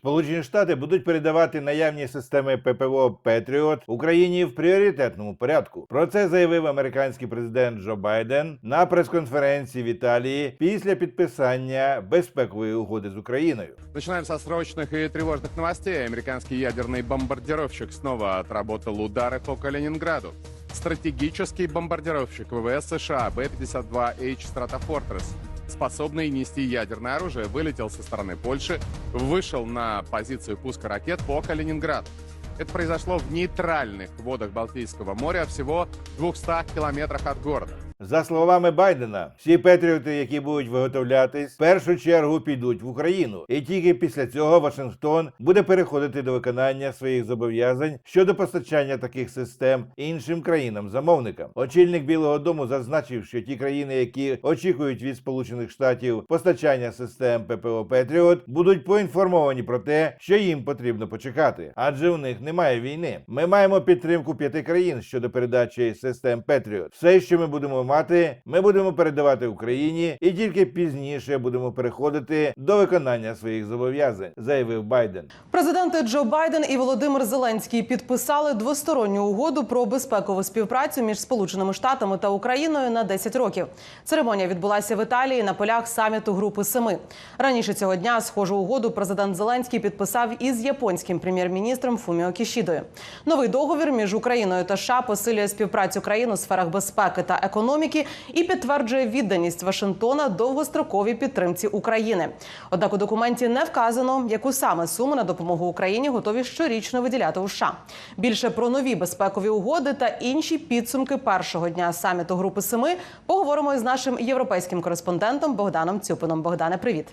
Сполучені Штати будуть передавати наявні системи ППО Петріот Україні в пріоритетному порядку. Про це заявив американський президент Джо Байден на прес-конференції в Італії після підписання безпекової угоди з Україною. Начинаем со срочных и тревожных новостей. Американский ядерный бомбардировщик снова отработал удары по Калининграду. Стратегический бомбардировщик ВВС США Б-52H Stratofortress, способный нести ядерное оружие, вылетел со стороны Польши, вышел на позицию пуска ракет по Калининграду. Это произошло в нейтральных водах Балтийского моря, всего в 200 километрах от города. За словами Байдена, всі петріоти, які будуть виготовлятись, в першу чергу підуть в Україну, і тільки після цього Вашингтон буде переходити до виконання своїх зобов'язань щодо постачання таких систем іншим країнам-замовникам. Очільник Білого Дому зазначив, що ті країни, які очікують від Сполучених Штатів постачання систем ППО Петріот, будуть поінформовані про те, що їм потрібно почекати, адже у них немає війни. Ми маємо підтримку п'яти країн щодо передачі систем Петріот. Все, що ми будемо мати, ми будемо передавати Україні, і тільки пізніше будемо переходити до виконання своїх зобов'язань, заявив Байден. Президенти Джо Байден і Володимир Зеленський підписали двосторонню угоду про безпекову співпрацю між Сполученими Штатами та Україною на 10 років. Церемонія відбулася в Італії на полях саміту Групи Семи. Раніше цього дня схожу угоду президент Зеленський підписав із японським прем'єр-міністром Фуміо Кішідою. Новий договір між Україною та США посилює співпрацю країн у сферах безпеки та економіки і підтверджує відданість Вашингтона довгостроковій підтримці України. Однак у документі не вказано, яку саме суму на допомогу Україні готові щорічно виділяти у США. Більше про нові безпекові угоди та інші підсумки першого дня саміту Групи Семи поговоримо із нашим європейським кореспондентом Богданом Цюпином. Богдане, привіт.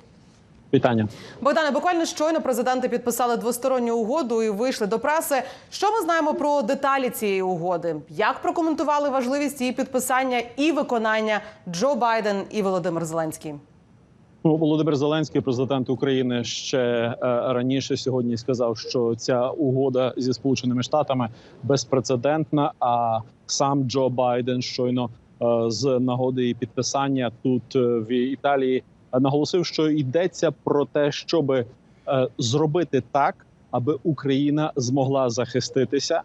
Вітання. Богдане, буквально щойно президенти підписали двосторонню угоду і вийшли до преси. Що ми знаємо про деталі цієї угоди? Як прокоментували важливість її підписання і виконання Джо Байден і Володимир Зеленський? Ну, Володимир Зеленський, президент України, ще е, раніше сьогодні сказав, що ця угода зі сполученими штатами безпрецедентна. А сам Джо Байден щойно е, з нагоди її підписання тут е, в Італії наголосив, що йдеться про те, щоб зробити так, аби Україна змогла захиститися,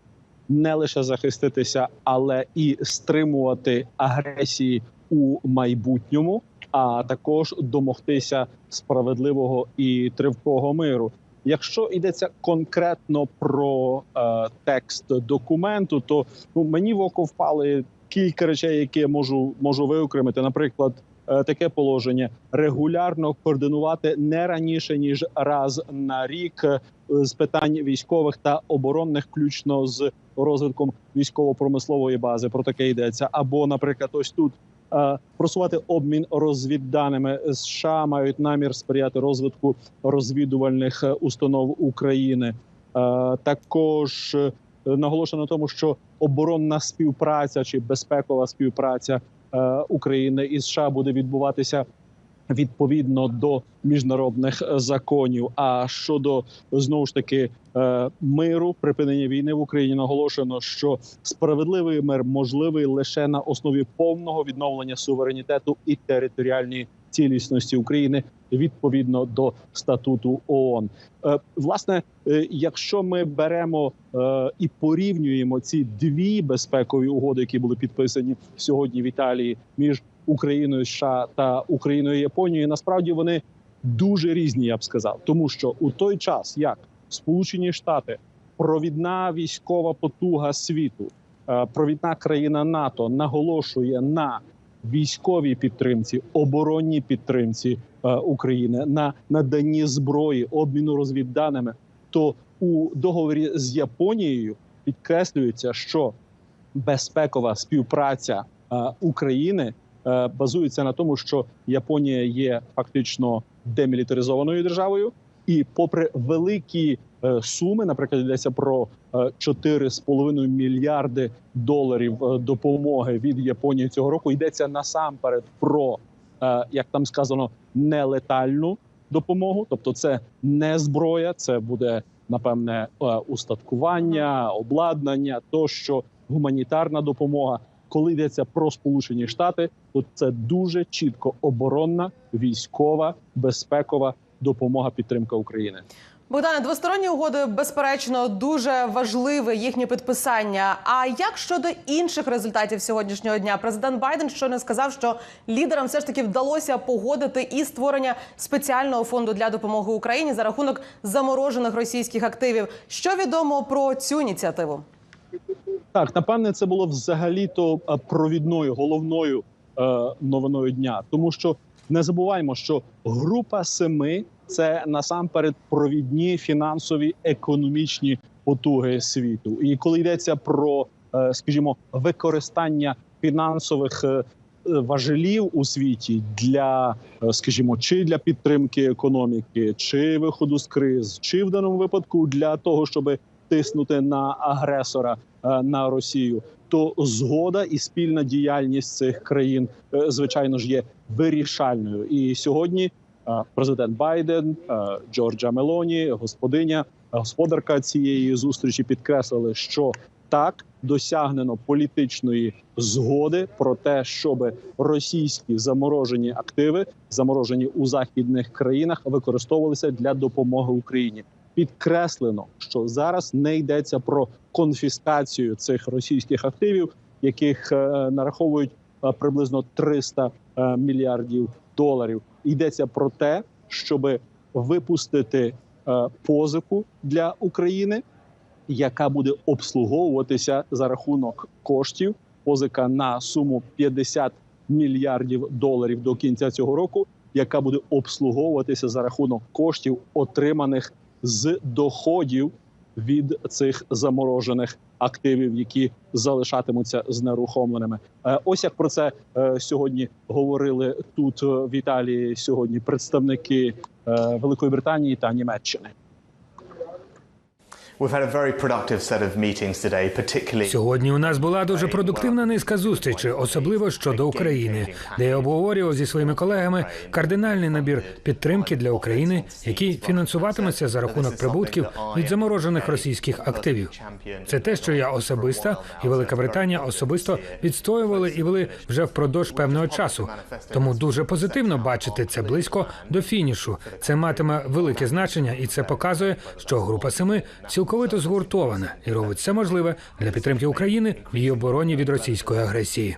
не лише захиститися, але і стримувати агресії у майбутньому а також домогтися справедливого і тривкого миру. Якщо йдеться конкретно про е, текст документу, то ну мені в око впали кілька речей, які я можу можу виокремити. Наприклад, е, таке положення регулярно координувати не раніше ніж раз на рік е, з питань військових та оборонних, включно з розвитком військово-промислової бази. Про таке йдеться. Або, наприклад, ось тут просувати обмін розвідданими США мають намір сприяти розвитку розвідувальних е, установ України. Також е, наголошено на тому, що оборонна співпраця чи безпекова співпраця е, України і США буде відбуватися відповідно до міжнародних е, законів. А щодо знову ж таки е, миру, припинення війни в Україні, наголошено, що справедливий мир можливий лише на основі повного відновлення суверенітету і територіальної цілісності України відповідно до статуту ООН. Е, Власне, якщо ми беремо і порівнюємо ці дві безпекові угоди, які були підписані сьогодні в Італії між Україною, США та Україною Японією, насправді вони дуже різні, я б сказав, тому що у той час, як Сполучені Штати, провідна військова потуга світу, е, провідна країна НАТО наголошує на військовій підтримці, оборонній підтримці е, України, на наданні зброї, обміну розвідданими, то у договорі з Японією підкреслюється, що безпекова співпраця е, України базується на тому, що Японія є фактично демілітаризованою державою, і попри великі е, суми, наприклад, йдеться про е, 4,5 мільярди доларів е, допомоги від Японії цього року. Йдеться насамперед про е, як там сказано нелетальну допомогу, тобто це не зброя, це буде напевне е, устаткування, обладнання, тощо гуманітарна допомога. Коли йдеться про Сполучені Штати, то це дуже чітко оборонна, військова, безпекова допомога підтримка України. Богдане, двосторонні угоди, безперечно, дуже важливе їхнє підписання. А як щодо інших результатів сьогоднішнього дня? Президент Байден щойно сказав, що лідерам все ж таки вдалося погодити і створення спеціального фонду для допомоги Україні за рахунок заморожених російських активів. Що відомо про цю ініціативу? Так, напевне, це було взагалі-то е, провідною головною е, новиною дня, тому що не забуваємо, що група семи це насамперед провідні фінансові економічні потуги світу. І коли йдеться про, е, скажімо, використання фінансових е, е, важелів у світі для, е, скажімо, чи для підтримки економіки, чи виходу з криз, чи в даному випадку для того, щоб тиснути на агресора е, на Росію, то згода і спільна діяльність цих країн, е, звичайно ж, є вирішальною. І сьогодні е, президент Байден, Джорджа Мелоні, господиня, господарка цієї зустрічі підкреслили, що так досягнено політичної згоди про те, щоб російські заморожені активи, заморожені у західних країнах, використовувалися для допомоги Україні підкреслено, що зараз не йдеться про конфіскацію цих російських активів, яких е, нараховують е, приблизно 300 е, мільярдів доларів. Йдеться про те, щоб випустити позику для України, яка буде обслуговуватися за рахунок коштів. Позика на суму 50 мільярдів доларів до кінця цього року, яка буде обслуговуватися за рахунок коштів, отриманих з доходів від цих заморожених активів, які залишатимуться знерухомленими. Е, Ось як про це е, сьогодні говорили тут е, в Італії. Сьогодні представники Великої Британії та Німеччини. Сьогодні у нас була дуже продуктивна низка зустрічей, особливо щодо України, де я обговорював зі своїми колегами кардинальний набір підтримки для України, який фінансуватиметься за рахунок прибутків від заморожених російських активів. Це те, що я особисто і Велика Британія особисто відстоювали і вели вже впродовж певного часу. Тому дуже позитивно бачити це близько до фінішу. Це матиме велике значення, і це показує, що група семи цілковито згуртована і робить все можливе для підтримки України в її обороні від російської агресії.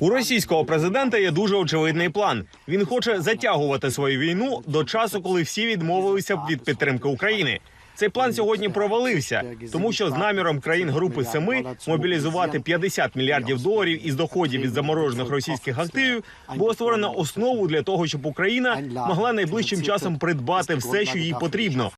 У російського президента є дуже очевидний план. Він хоче затягувати свою війну до часу, коли всі відмовилися б від підтримки України. Цей план сьогодні провалився, тому що з наміром країн групи семи мобілізувати 50 мільярдів доларів із доходів від заморожених російських активів було створено основу для того, щоб Україна могла найближчим часом придбати все, що їй потрібно,